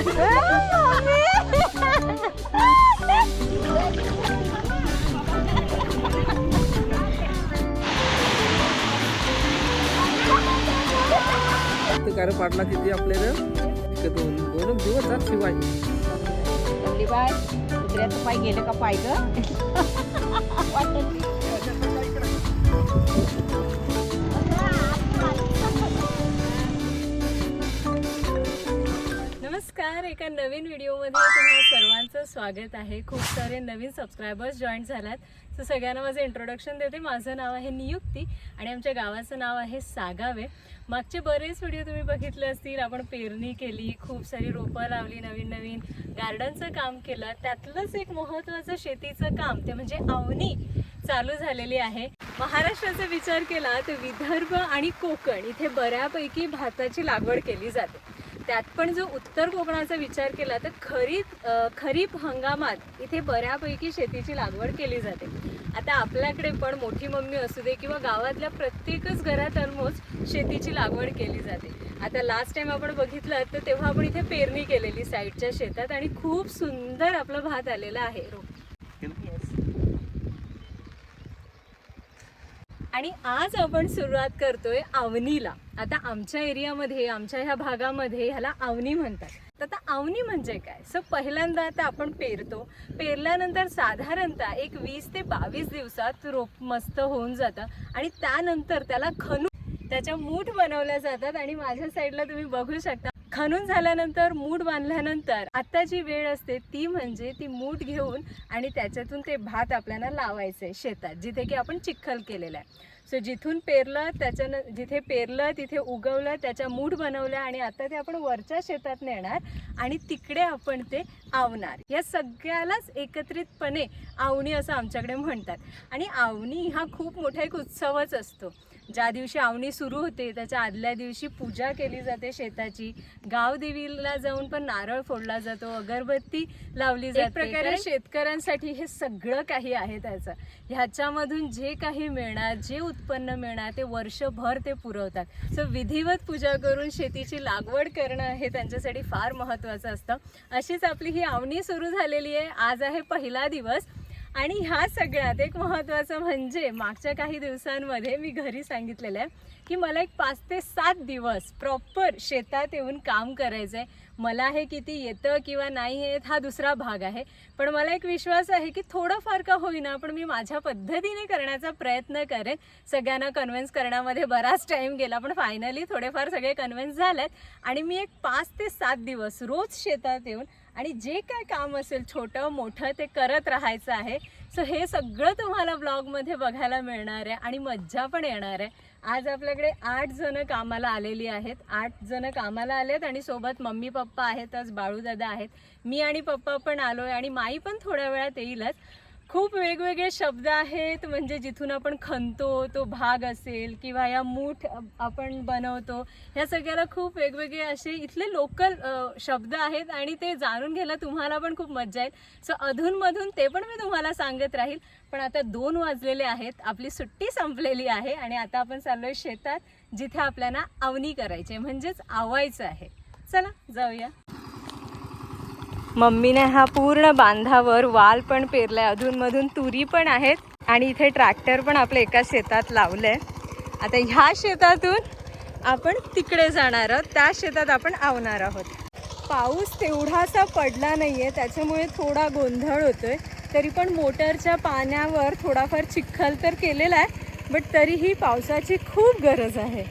ते कारण पाडला किती आपल्याला? दोन दोन दिवस जात शिवाय. आपली बाय कुत्र्याचं पाय गेलं का पाय ग? नमस्कार एका नवीन व्हिडिओमध्ये तुम्हाला सर्वांचं स्वागत आहे. खूप सारे नवीन सबस्क्रायबर्स जॉईन झालात. तर सगळ्यांना माझं इंट्रोडक्शन देते. माझं नाव आहे नियुक्ती आणि आमच्या गावाचं नाव आहे सागावे. मागचे बरेच व्हिडिओ तुम्ही बघितले असतील. आपण पेरणी केली खूप सारी रोपं लावली नवीन नवीन गार्डनचं काम केलं. त्यातलंच एक महत्त्वाचं शेतीचं काम ते म्हणजे अवनी चालू झालेली आहे. महाराष्ट्राचा विचार केला तर विदर्भ आणि कोकण इथे बऱ्यापैकी भाताची लागवड केली जाते. त्यात पण जो उत्तर कोकणाचा विचार केला तर खरीप खरीप हंगामात इथे बऱ्यापैकी शेतीची लागवड केली जाते. आता आपल्याकडे पण मोठी मम्मी असू दे किंवा गावातल्या प्रत्येकच घरात ऑलमोस्ट शेतीची लागवड केली जाते. आता लास्ट टाइम आपण बघितलं तर तेव्हा आपण इथे पेरणी केलेली साईडच्या शेतात आणि खूप सुंदर आपला भात आलेला आहे. रोप आणि आज आपण सुरुवात करतोय आवनीला. आता आमच्या एरियामध्ये आमच्या ह्या भागामध्ये ह्याला आवनी म्हणतात. तर आता आवनी म्हणजे काय? सो पहिल्यांदा आता आपण पेरतो. पेरल्यानंतर साधारणतः एक वीस ते बावीस दिवसात रोप मस्त होऊन जातं आणि त्यानंतर त्याला खनू त्याच्या मूठ बनवल्या जातात. आणि माझ्या साईडला तुम्ही बघू शकता खणून झाल्यानंतर मूठ बांधल्यानंतर आता जी वेळ असते ती म्हणजे ती मूठ घेऊन आणि त्याच्यातून ते भात आपल्याला लावायचं आहे शेतात जिथे की आपण चिखल केलेला आहे. सो जिथून पेरलं त्याच्यानं जिथे पेरलं तिथे उगवलं त्याच्या मूठ बनवल्या आणि आता ते आपण वरच्या शेतात नेणार आणि तिकडे आपण ते आवणार. या सगळ्यालाच एकत्रितपणे आवणी असं आमच्याकडे म्हणतात. आणि आवणी हा खूप मोठा एक उत्सवच असतो. ज्या दिवशी आवणी सुरू होते त्याच्या आदल्या दिवशी पूजा केली जाते शेताची. गावदेवीला जाऊन पण नारळ फोडला जातो अगरबत्ती लावली जाते. प्रकारे शेतकऱ्यांसाठी हे सगळं काही आहे त्याचं. ह्याच्यामधून जे काही मिळणार जे उत्पन्न मिळणार ते वर्षभर ते पुरवतात. सो विधिवत पूजा करून शेतीची लागवड करणं हे त्यांच्यासाठी फार महत्त्वाचं असतं. अशीच आपली ही आवणी सुरू झालेली आहे. आज आहे पहिला दिवस. आणि ह्या सगळ्यात एक महत्त्वाचं म्हणजे मागच्या काही दिवसांमध्ये मी घरी सांगितलेलं आहे की मला एक पाच ते सात दिवस प्रॉपर शेतात येऊन काम करायचं आहे मला हे किती येतं किंवा नाही येत हा दुसरा भाग आहे. पण मला एक विश्वास आहे की थोडंफार का होईना पण मी माझ्या पद्धतीने करण्याचा प्रयत्न करेन. सगळ्यांना कन्व्हिन्स करण्यामध्ये बराच टाईम गेला पण फायनली थोडेफार सगळे कन्व्हिन्स झालेत. आणि मी एक पाच ते सात दिवस रोज शेतात येऊन आणि जे काय काम असेल छोटं मोठं ते करत राहायचं आहे. सो हे सगळं तुम्हाला ब्लॉगमध्ये बघायला मिळणार आहे आणि मज्जा पण येणार आहे. आज आपल्याकडे आठ जण कामाला आलेली आहेत. आठ जण कामाला आलेत आणि सोबत मम्मी पप्पा आहेतच बाळूदादा आहेत. मी आणि पप्पा पण आलोय आणि माई पण थोड्या वेळात येईलच. खूप वेगवेगळे शब्द आहेत. म्हणजे जिथून आपण खणतो तो भाग असेल किंवा या मूठ आपण बनवतो ह्या सगळ्याला खूप वेगवेगळे असे इथले लोकल शब्द आहेत आणि ते जाणून घ्यायला तुम्हाला पण खूप मज्जा येईल. सो अधूनमधून ते पण मी तुम्हाला सांगत राहील. पण आता दोन वाजलेले आहेत. आपली सुट्टी संपलेली आहे आणि आता आपण चाललो आहे शेतात जिथे आपल्याला अवनी करायची म्हणजेच आवायचं आहे. चला जाऊया. मम्मीने हा पूर्ण बांधावर वाल पण पेरलाय. अधूनमधून तुरी पण आहेत आणि इथे ट्रॅक्टर पण आपल्या एका शेतात लावलंय. आता ह्या शेतातून आपण तिकडे जाणार आहोत. त्या शेतात आपण आवणार आहोत. पाऊस तेवढासा पडला नाहीये. त्याच्यामुळे थोडा गोंधळ होतोय. तरी पण मोटरच्या पाण्यावर थोडाफार चिखल तर केलेला आहे बट तरीही पावसाची खूप गरज आहे.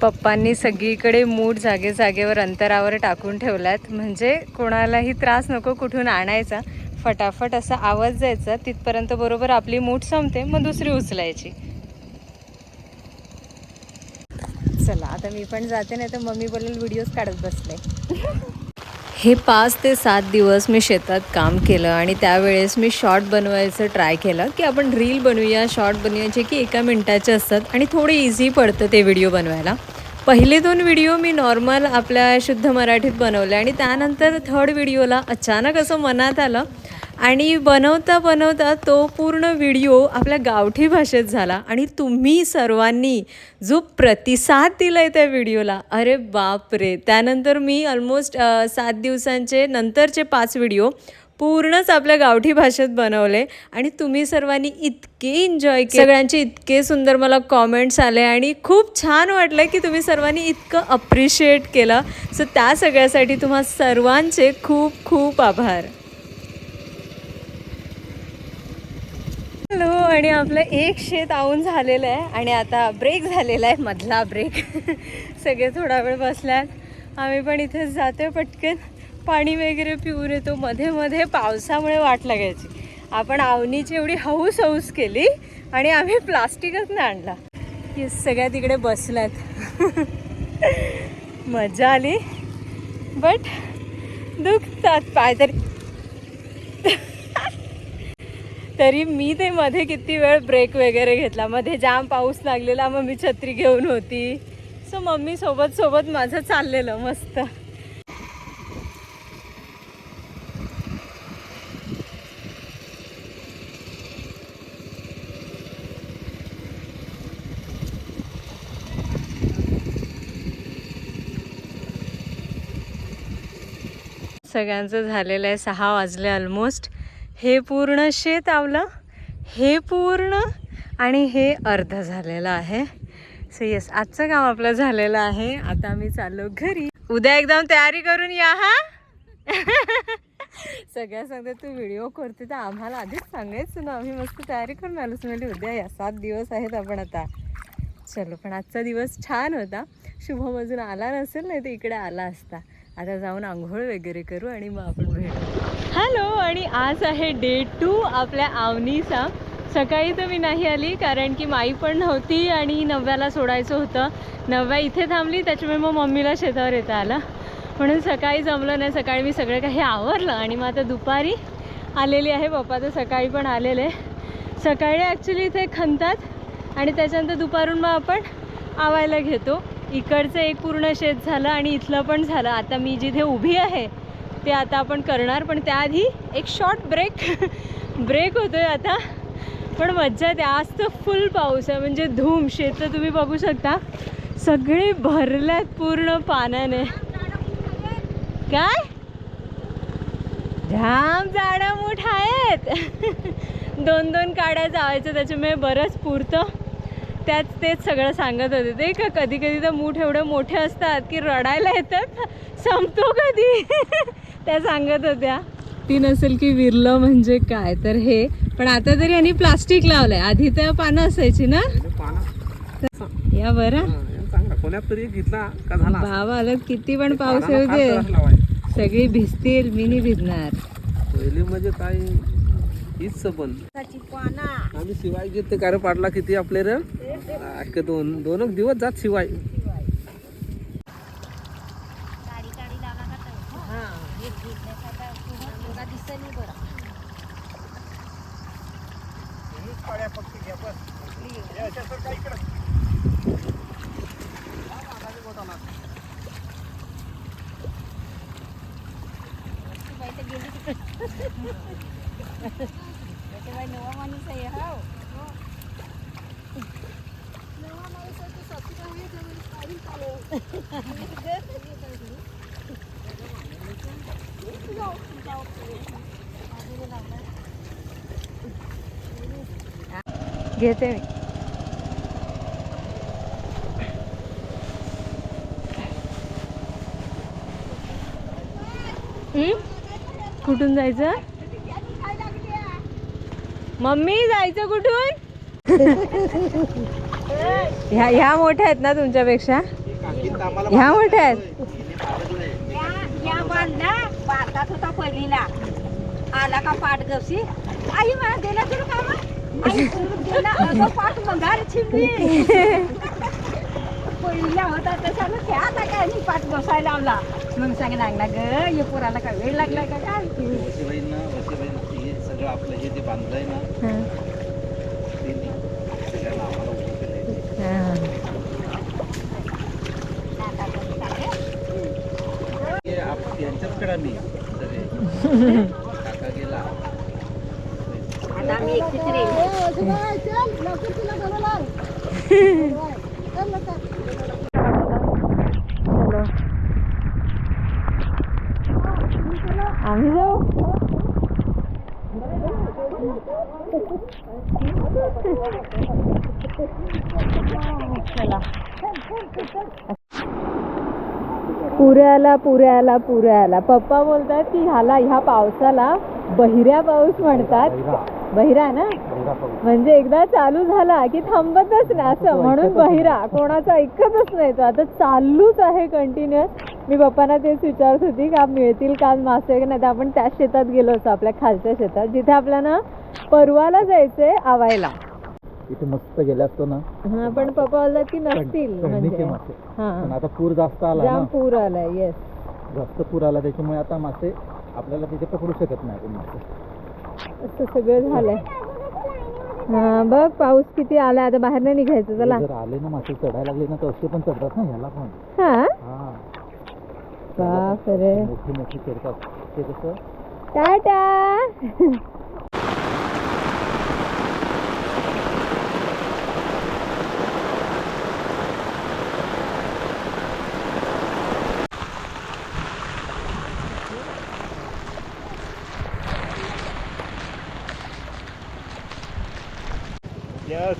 पप्पांनी सगळीकडे मूठ जागे जागेवर अंतरावर टाकून ठेवल्यात. म्हणजे कोणालाही त्रास नको कुठून आणायचा. फटाफट असा आवाज जायचा तिथपर्यंत बरोबर आपली मूठ संपते मग दुसरी उचलायची. चला आता मी पण जाते नाही तर मम्मी बोलेल व्हिडिओज काढत बसले. हे पाच ते सात दिवस मी शेतात काम केलं आणि त्यावेळेस मी शॉर्ट बनवायचं ट्राय केलं की आपण रील बनवूया शॉर्ट बनवूया जे की एका मिनटाचे असतात आणि थोडे इझी पडतं ते व्हिडिओ बनवायला. पहिले दोन व्हिडिओ मी नॉर्मल आपल्या शुद्ध मराठीत बनवले आणि त्यानंतर थर्ड व्हिडिओला अचानक असं मनात आलं आणि बनवता बनवता तो पूर्ण व्हिडिओ आपल्या गावठी भाषेत झाला. आणि तुम्ही सर्वांनी जो प्रतिसाद दिला आहे त्या व्हिडिओला अरे बाप रे त्यानंतर मी ऑलमोस्ट सात दिवसांचे नंतरचे पाच व्हिडिओ पूर्णच आपल्या गावठी भाषेत बनवले. आणि तुम्ही सर्वांनी इतके एन्जॉय केले. सगळ्यांचे इतके सुंदर मला कॉमेंट्स आले आणि खूप छान वाटलं की तुम्ही सर्वांनी इतकं अप्रिशिएट केलं. सो त्या सगळ्यासाठी तुम्हा सर्वांचे खूप खूप आभार हॅलो आणि आपलं एक शेत आवून झालेलं आहे आणि आता ब्रेक झालेला आहे मधला ब्रेक सगळे थोडा वेळ बसल्यात. आम्ही पण इथेच जातो पटकन. पाणी वगैरे पिऊन येतो. मध्ये मध्ये पावसामुळे वाट लागायची. आपण आवनीची एवढी हौस हौस केली आणि आम्ही प्लास्टिकच नाही आणला. की सगळ्या तिकडे बसल्यात. मजा आली. बट दुखतात पाय तरी तरी मी ते मध्ये किती वेळ ब्रेक वगैरे घेतला. मध्ये जाम पाऊस लागलेला मग मी छत्री घेऊन होती. सो मम्मी सोबत सोबत माझं चाललेलं मस्त. सगळ्यांचं झालेलं आहे सहा वाजले ऑलमोस्ट हे पूर्ण शेत आवलं हे पूर्ण आणि हे अर्ध झालेलं आहे. सो येस आजचं काम आपलं झालेलं आहे. आता आम्ही चाललो घरी. उद्या एकदम तयारी करून या हा? सगळ्या सांगते तू व्हिडिओ करते तर आम्हाला आधीच सांगायचं ना. आम्ही मस्त तयारी करून आलोच म्हणजे उद्या या. सात दिवस आहेत आपण आता. चलो पण आजचा दिवस छान होता. शुभम अजून आला नसेल नाही तर इकडे आला असता. आता जाऊन आंघोळ वगैरे करू आणि मग आपण भेटू. हॅलो आणि आज आहे डे टू आपल्या आवनीचा. सकाळी तर मी नाही आली कारण की माई पण नव्हती आणि नव्याला सोडायचं होतं. नव्या इथे थांबली त्याच्यामुळे मग मम्मीला शेतावर येता आलं. म्हणून सकाळी जमलं नाही सकाळी मी सगळं काही आवरलं आणि मग आता दुपारी आलेली आहे. पप्पा तर सकाळी पण आलेले. सकाळी ॲक्च्युली इथे खणतात आणि त्याच्यानंतर दुपारून मग आपण आवायला घेतो. इकडचं एक पूर्ण शेत झालं आणि इथलं पण झालं. आता मी जिथे उभी आहे ते आता आपण करणार पण त्याआधी एक शॉर्ट ब्रेक ब्रेक होतो आहे आता. पण मज्जा येते. आज तर फुल पाऊस आहे. म्हणजे धूम शेतं तुम्ही बघू शकता. सगळे भरल्यात पूर्ण पाण्याने. काय? जाम झाडं मोठ आहेत. दोन दोन काड्या जावायचं त्याच्यामुळे बरंच पुरतं. त्याच तेच सगळं सांगत होते. ते का कधी कधी तर मूठ एवढे मोठे असतात की रडायला येतात. संपतो कधी. त्या सांगत होत्या. ती नसेल की विरलं म्हणजे काय? तर हे पण आता तरी यांनी प्लास्टिक लावलंय. आधी तर पानं असायची ना? या बरं. बाबा आलं किती पण पाऊस येऊ दे. सगळी भिजतील मी नाही भिजणार. पहिले म्हणजे काय हीच पण आम्ही शिवाय घेते कारण पाडला किती आपले रे? अख्खे दोन दोन दिवस जात शिवाय. घेते मी. कुठून जायचं? मम्मी जायचं कुठून? ह्या ह्या मोठ्या आहेत ना तुमच्यापेक्षा? ह्या मोठ्या आहेत. या बांधला बांधत होता पहिलीला. आला का पाठ गवशी आई मला दिला तुला का पहिल्या होता तशाला त्या आता काय मी पाठ बसायला लावला मग सांग लागला ग ये पोराला काय वेळ लागला का काय वशिबाईंना वशिबाईंना हे सगळं आपलं हे जे बांधलंय ना हं. ते नाही. सगळ्यांना आम्हाला उभं केलंय हं. हे आप- यांच्याचकडे आम्ही सगळे काका गेला आता आम्ही एकटीच रे चलो आम्ही जाऊ चला पुऱ्याला पुऱ्याला पुऱ्याला. पप्पा बोलतात की ह्याला ह्या पावसाला बहिऱ्या पाऊस म्हणतात. बहिरा. ना? म्हणजे एकदा चालू झाला की थांबतच नाही असं. म्हणून बहिरा कोणाचं ऐकतच नाही तो. आता चालूच आहे कंटिन्युअस मी पप्पांना तेच विचारत होती का मिळतील काल मासे की नाही तर आपण त्याच शेतात गेलो होतो आपल्या खालच्या शेतात. जिथे आपल्याला परवाला जायचंय आवायला. इथे मस्त गेले असतो ना. हा पण पप्पा की नसतील म्हणजे. मासे. पण हा आता पूर जास्त आला जाम पूर आलाय येस जास्त पूर आला त्याच्यामुळे आता मासे आपल्याला तिथे पकडू शकत नाही आपण मासे. असं सगळं झालंय. हा बघ पाऊस किती आलाय. आता बाहेर नाही निघायचं चला. जर आले ना मासे चढायला लागले ना तर असे पण चढतात ना ह्याला पण. हा? हा. मोठी मोठी चढतात ते कसं? टाटा!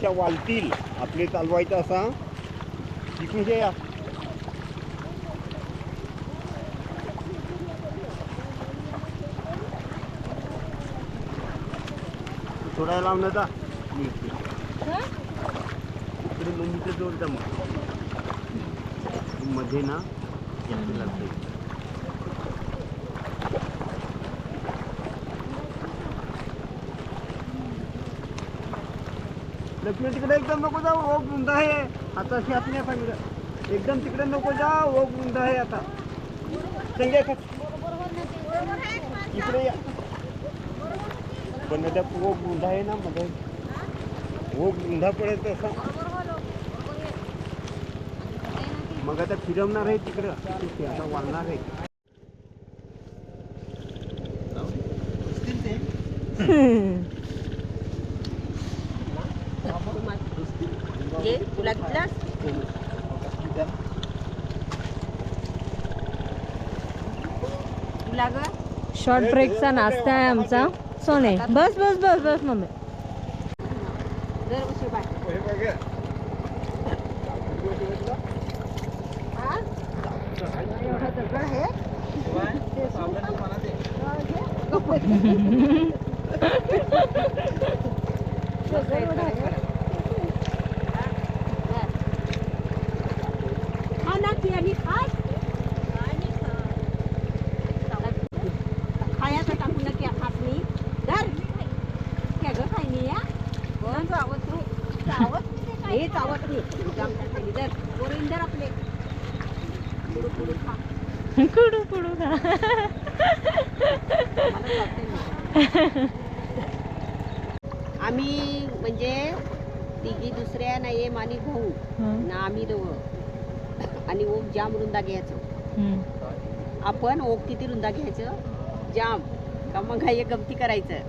अशा वालतील. आपले चालवायचं असा. तिकडून जे थोडा लावून जा. मी इकडे. इकडे मम्मीच्या जवळ जा मग. मध्ये ना यायला लागते लक्ष्मी तिकडे एकदम नको जाऊ ओघ रुंद आहे. आता नाही सांगितलं एकदम तिकडे नको जा ओघ रुंद आहे आता. संजय इकडे या. पण त्या ओघ रुंद आहे ना मध्ये. ओघ रुंदा पडेल असा. मग आता फिरवणार आहे तिकडं. आता वाढणार आहे ये तुला घेतलास तुला ग शॉर्ट ब्रेकचा नाश्ता आहे आमचा सोने बस बस बस बस मम्मी हा? हा ना ती आणि खास खायचं टाकून की खास मी धर क्या ग खाय नाही या कोण चावत नाही चावत हे चावत नाही आमच्या खाली धर पोरीन धर आपले पुढं पुढं खा कुडू कुडू खा मला चालतंय नाही. आम्ही म्हणजे तिघी दुसऱ्या नाही आहे मानी भाऊ ना आम्ही दोघं. आणि ओक जाम रुंदा घ्यायचो. आपण ओक किती रुंदा घ्यायचं? जाम. का मग हे गमती करायचं.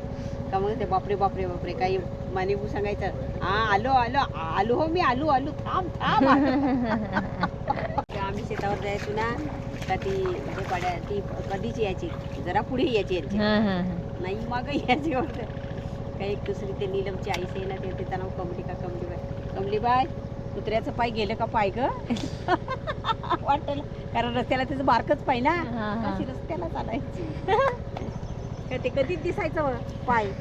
का मग ते बापरे बापरे बापरे काही मानेबू सांगायचं हा आलो आलो आलो हो मी आलो आलो थांब थांब. आम्ही शेतावर जायचो ना का ती म्हणजे पाड्या ती कधीच यायची? जरा पुढे यायची यांची. नाही मग यायची काही एक दुसरी ते नीलमची आई आहे ना ते त्याचं नाव कमली का कमली बाय कमली बाय कुत्र्याचं पाय गेलं का पाय ग? वाटलं. कारण रस्त्याला त्याचं बारकच पाय ना. अशी रस्त्याला चालायची. ते कधीच दिसायचं पाय.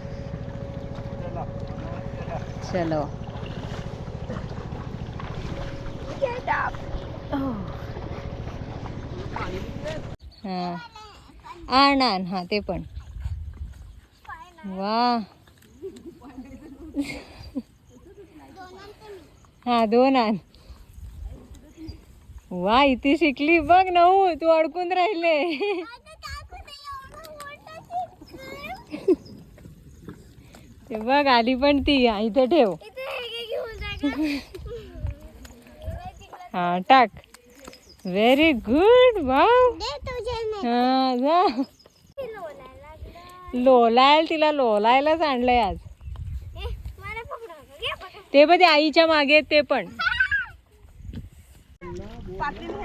चलो. हा. आण आण. हा ते पण. वा. हा दोन आण वा इथे शिकली बघ नऊ हो, तू अडकून राहिले. ते बघ आली पण ती इथे ठेव. हा टाक. व्हेरी गुड भाऊ हा जा. लोलायला तिला लोलायलाच आणलंय आज. ते पण ते आईच्या मागे ते पण.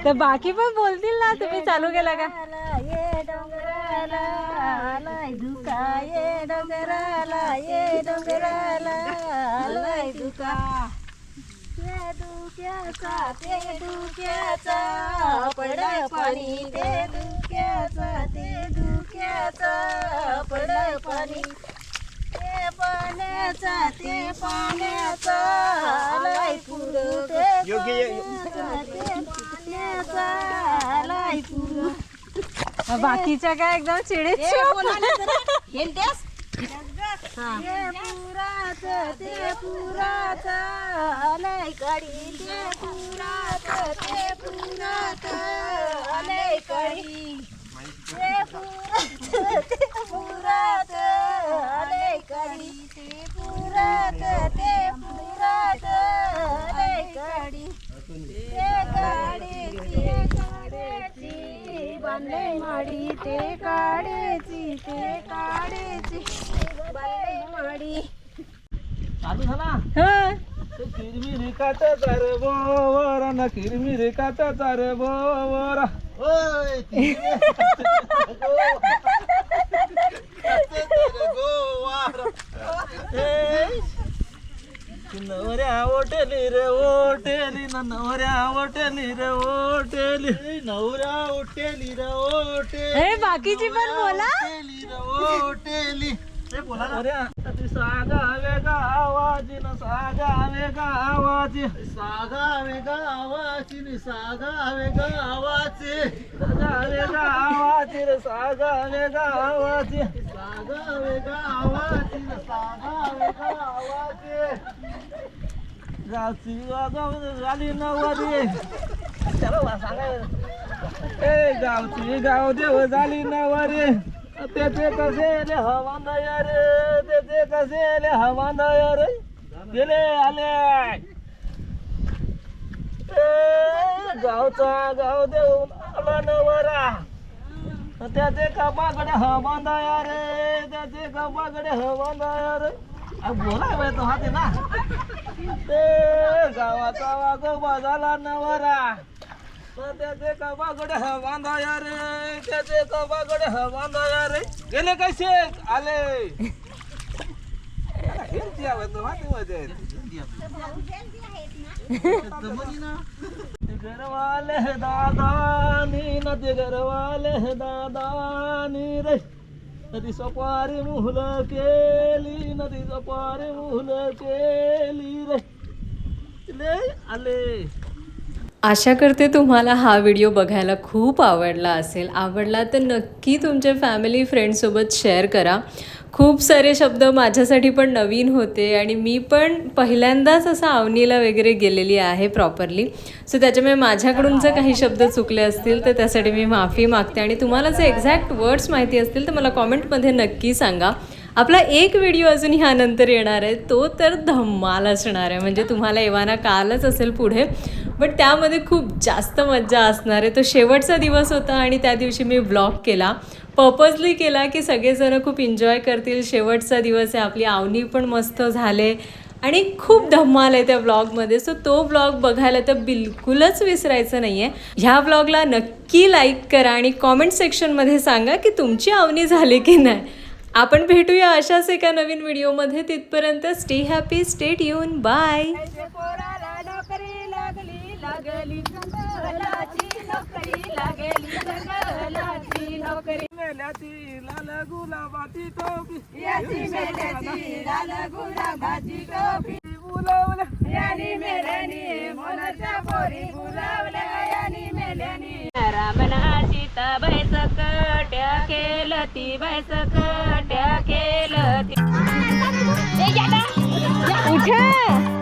तर बाकी पण बोलतील ना तुम्ही चालू केला का? ये डोंगराला दुका ये डोंगराला ये डोंगराला दुका पाणी ते दुख्याचा ते दुख्याचा पडाय पाणी पाण्याचा ते पाण्याचा आलाय पुर ते पाण्याचा ते पाण्याचा आलाय पुर बाकीच्या काय एकदम चिडीत पुराच ते पुराच आलंय कडी. ते पुराच ते पुराच आलंय कडी. ते पुराच ते पुराच आलंय कडी ते पुराच ते पुराच आलंय कडी ते काढेची ते काढेची बांधले माडी ते काढेची ते काढेची बांधले माडी चालू झाला हा किरमी रेखाचा चार बोरा ना किरमी रेखाचा चार बोरा नवऱ्या ओटेली रे ओटेली ना नवऱ्या ओटेली रे ओटेली नवऱ्या ओटेली रे ओटेली अरे बाकीची पण बोला. ओटेली रे बोला ना. ती सागा वेगा आवाजी ना सागा वेगा आवाजी. सागा वेगा आवाजी नि सागा वेगा आवाजी. सागा वेगा आवाजी रे सागा वेगा आवाजी. गावची गाव ए गावची गाव देव झाली नवारी त्याचे कसे रे हवांदया रे त्याचे कसे आले हवांदया रे गेले आले. ए, गावचा गाव देव आला नवरा. त्याचे कपाकडे हवांदया रे त्याचे कपाकडे हवांदया रे. अरे बोला बाई तो हाते ना. ते गावाचा वागोबा झाला नवरा. तर त्याचे कबाकडे हवांदाया रे त्याचे कबाकडे हवांदाया रे. गेले कसे आले. हिंदी मध्ये घरवाले दादानी न ते घरवाले दादानी रे नदी सपारी मुहल केली नदी सपारी मुहल केली रे ले आले आशा करते तुम्हाला हा व्हिडिओ बघायला खूप आवडला असेल. आवडला तर नक्की तुमच्या फॅमिली फ्रेंडसोबत शेअर करा. खूप सारे शब्द माझ्यासाठी पण नवीन होते आणि मी पण पहिल्यांदाच असं आवनीला वगैरे गेलेली आहे प्रॉपरली सो त्याच्यामुळे माझ्याकडून जर काही शब्द चुकले असतील तर त्यासाठी मी माफी मागते. आणि तुम्हाला जर एक्झॅक्ट वर्ड्स माहिती असतील तर मला कॉमेंटमध्ये नक्की सांगा. आपला एक व्हिडिओ अजून ह्यानंतर येणार आहे. तो तर धम्माल असणार आहे. म्हणजे तुम्हाला एव्हाना कालच असेल पुढे. बट त्यामध्ये खूप जास्त मज्जा असणार आहे. तो शेवटचा दिवस होता आणि त्या दिवशी मी ब्लॉग केला. पर्पजली केला की सगळेजणं खूप एन्जॉय करतील. शेवटचा दिवस आहे. आपली आवनी पण मस्त झाले. आणि खूप धम्माल आहे त्या ब्लॉगमध्ये. सो तो ब्लॉग बघायला तर बिलकुलच विसरायचं नाही आहे ह्या ब्लॉगला नक्की लाईक करा आणि कॉमेंट सेक्शनमध्ये सांगा की तुमची आवनी झाली की नाही. आपण भेटूया अशाच एका नवीन व्हिडिओमध्ये तिथपर्यंत stay happy stay tune bye लागली लागली जंगलाची नोकरी लागली जंगलाची नोकरी. मेल्याची लाल गुलाबाची टोपी. याची मेल्याची लाल गुलाबाची टोपी. बोलावलं यानी मेल्यानी मोनाच्या पोरी बुलावल्या यानी मेल्यानी. रामनाची बैस कट्या केलं ती बैस कट्या केलं ती. उठा.